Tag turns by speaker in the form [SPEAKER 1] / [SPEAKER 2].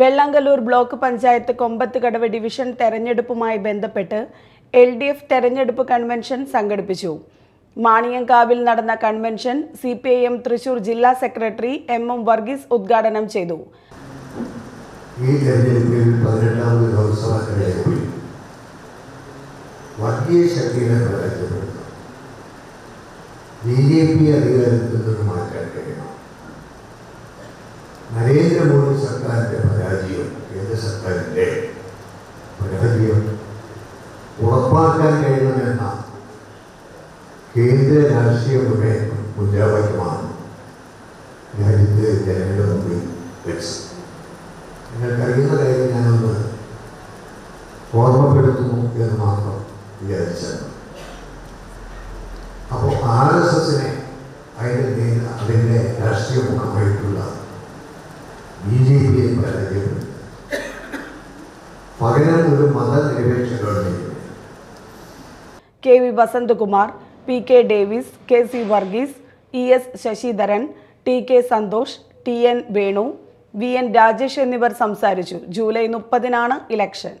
[SPEAKER 1] Vellangallur block panchayat Kombathukadavu division തെരഞ്ഞെടുപ്പുമായി ബന്ധപ്പെട്ട് L D F തെരഞ്ഞെടുപ്പ് കൺവെൻഷൻ സംഘടിപ്പിച്ചു. മാണിയങ്കാവിൽ നടന്ന convention C P I M Thrissur ജില്ലാ സെക്രട്ടറി എം എം വർഗീസ് ഉദ്ഘാടനം ചെയ്തു.
[SPEAKER 2] ഈ അധികാരത്തിൽ നിന്ന് മാറ്റാൻ കഴിയണം നരേന്ദ്രമോദി സർക്കാരിന്റെ പരാജയം കേന്ദ്ര സർക്കാരിന്റെ പരാജയം ഉറപ്പാക്കാൻ കഴിയണമെന്ന കേന്ദ്ര രാഷ്ട്രീയ മുന്നേ മുദ്രാവാക്യമാണ് രാജ്യത്തെ ജനങ്ങളുടെ മുമ്പിൽ വെച്ചത് നിങ്ങൾക്കറിയുന്ന കാര്യം ഞാനൊന്ന് ഓർമ്മപ്പെടുത്തുന്നു എന്ന് മാത്രം വിചാരിച്ചാണ് അപ്പോൾ ആർ എസ് എസിനെ അതിന്റെ അതിന്റെ രാഷ്ട്രീയ ബി പരാജയപ്പെടുത്തി പകരം ഒരു
[SPEAKER 1] K V Vasanthakumar P K Davis K C Varghese E S Sasidharan T K Santhosh T N Venu V N Rajesh എന്നിവർ സംസാരിച്ചു. ജൂലൈ മുപ്പതിനാണ് ഇലക്ഷൻ.